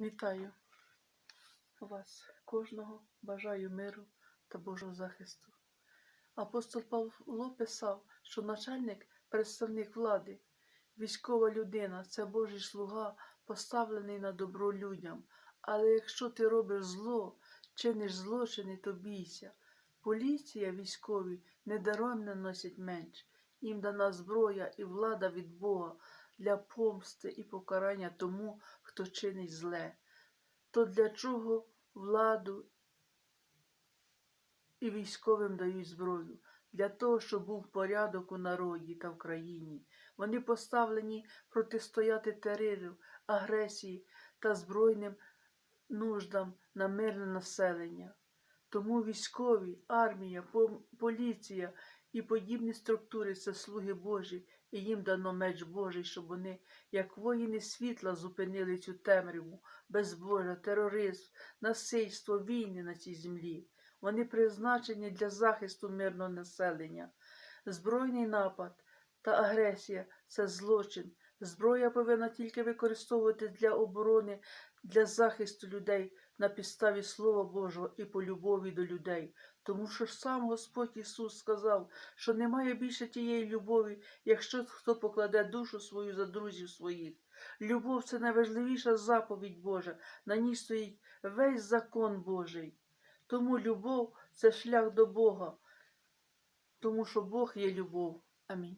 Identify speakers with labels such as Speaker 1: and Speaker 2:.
Speaker 1: Вітаю вас, кожного, бажаю миру та Божого захисту. Апостол Павло писав, що начальник представник влади, військова людина це Божий слуга, поставлений на добро людям. Але якщо ти робиш зло, чиниш злочини, то бійся. Поліція військові недаремно носять менш. Їм дана зброя і влада від Бога для помсти і покарання тому, хто чинить зле. То для чого владу і військовим дають зброю? Для того, щоб був порядок у народі та в країні. Вони поставлені протистояти терору, агресії та збройним нуждам на мирне населення. Тому військові, армія, поліція і подібні структури це слуги Божі, і їм дано меч Божий, щоб вони, як воїни світла, зупинили цю темряву, безбожа, тероризм, насильство, війни на цій землі. Вони призначені для захисту мирного населення. Збройний напад та агресія це злочин. Зброя повинна тільки використовувати для оборони, для захисту людей на підставі Слова Божого і по любові до людей. Тому що сам Господь Ісус сказав, що немає більше тієї любові, якщо хто покладе душу свою за друзів своїх. Любов це найважливіша заповідь Божа, на ній стоїть весь закон Божий. Тому любов це шлях до Бога, тому що Бог є любов. Амінь.